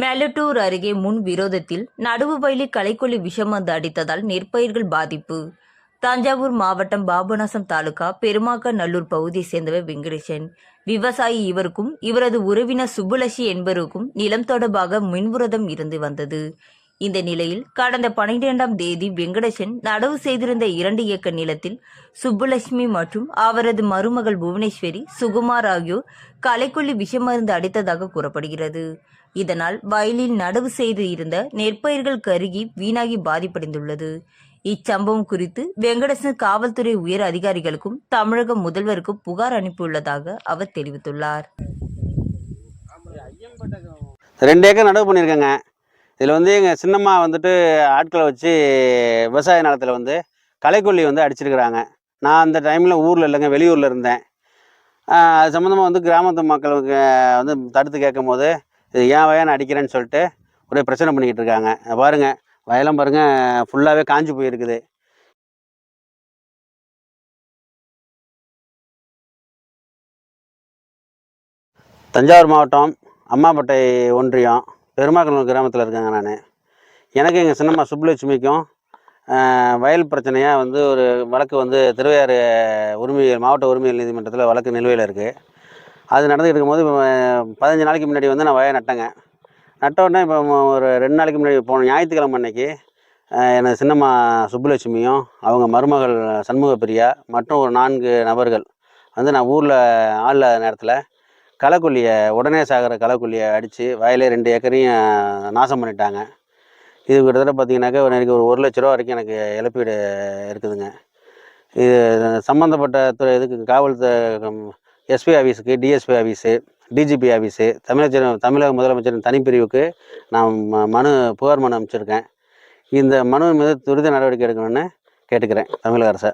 மேலட்டூர் அருகே முன் விரோதத்தில் நடுவு வயலில் களைக்கொல்லி விஷமந்து அடித்ததால் நெற்பயிர்கள் பாதிப்பு. தஞ்சாவூர் மாவட்டம் பாபநாசம் தாலுகா பெருமாக்க நல்லூர் பகுதியைச் சேர்ந்தவர் வெங்கடேசன். விவசாயி இவருக்கும் இவரது உறவினர் சுப்புலட்சி என்பவருக்கும் நிலம் தொடர்பாக மின்விரோதம் இருந்து வந்தது. இந்த நிலையில் கடந்த பனிரெண்டாம் தேதி வெங்கடேசன் நடவு செய்திருந்த இரண்டு ஏக்கர் நிலத்தில் சுப்புலட்சுமி மற்றும் அவரது மருமகள் புவனேஸ்வரி சுகுமார் ஆகியோர் களைக்கொல்லி விஷமருந்து அடித்ததாக கூறப்படுகிறது. இதனால் வயலில் நடவு செய்து இருந்த நெற்பயிர்கள் கருகி வீணாகி பாதிப்படைந்துள்ளது. இச்சம்பவம் குறித்து வெங்கடேசன் காவல்துறை உயர் அதிகாரிகளுக்கும் தமிழக முதல்வருக்கும் புகார் அனுப்பியுள்ளதாக அவர் தெரிவித்துள்ளார். ரெண்டு ஏக்கர் நடவு பண்ணியிருக்கேங்க. இதில் வந்து எங்கள் சின்னம்மா வந்துட்டு ஆட்களை வச்சு விவசாய நிலத்தில் வந்து களைக்கொல்லி வந்து அடிச்சிருக்கிறாங்க. நான் அந்த டைமில் ஊரில் இல்லைங்க வெளியூரில் இருந்தேன். அது சம்மந்தமாக வந்து கிராமத்து மக்களுக்கு வந்து தடுத்து கேட்கும் போது இது ஏன் வயன் அடிக்கிறேன்னு சொல்லிட்டு ஒரே பிரச்சனை பண்ணிக்கிட்டு இருக்காங்க. பாருங்கள் பாருங்க வயலாம் பாருங்கள் ஃபுல்லாகவே காஞ்சு போயிருக்குது. தஞ்சாவூர் மாவட்டம் அம்மாப்பட்டை ஒன்றியம். பெருமாக்கனூர் கிராமத்தில் இருக்கேங்க நான். எனக்கு எங்கள் சின்னம்மா சுப்புலட்சுமிக்கும் வயல் பிரச்சனையாக வந்து ஒரு வழக்கு வந்து திருவையாறு உரிமையல் மாவட்ட உரிமையல் நீதிமன்றத்தில் வழக்கு நிலுவையில் இருக்குது அது நடந்துகிட்டு இருக்கும்போது இப்போ, பதினஞ்சு நாளைக்கு முன்னாடி வந்து நான் வயல் நட்டேங்க. நட்ட உடனே இப்போ ஒரு ரெண்டு நாளைக்கு முன்னாடி போன ஞாயிற்றுக்கிழமை அன்னைக்கு எனது சின்னம்மா சுப்புலட்சுமியும் அவங்க மருமகள் சண்முக பிரியா மற்றும் ஒரு நான்கு நபர்கள் வந்து நான் ஊரில் ஆள் இல்லாத நேரத்தில் களைக்கொல்லியை உடனே சாகிற களைக்கொல்லியை அடித்து வயலே ரெண்டு ஏக்கரையும் நாசம் பண்ணிட்டாங்க. இது கிட்டத்தட்ட பார்த்தீங்கன்னாக்கா எனக்கு ஒரு ஒரு லட்ச ரூபா வரைக்கும் எனக்கு இழப்பீடு இருக்குதுங்க. இது சம்மந்தப்பட்ட துறை இதுக்கு காவல் எஸ்பி ஆஃபீஸுக்கு டிஎஸ்பி ஆஃபீஸு டிஜிபி ஆஃபீஸு தமிழக தமிழக முதலமைச்சரின் தனிப்பிரிவுக்கு நான் ம- மனு புகார் மனு அமைச்சிருக்கேன். இந்த மனு மீது துரித நடவடிக்கை எடுக்கணும்னு கேட்டுக்கிறேன் தமிழக அரசை.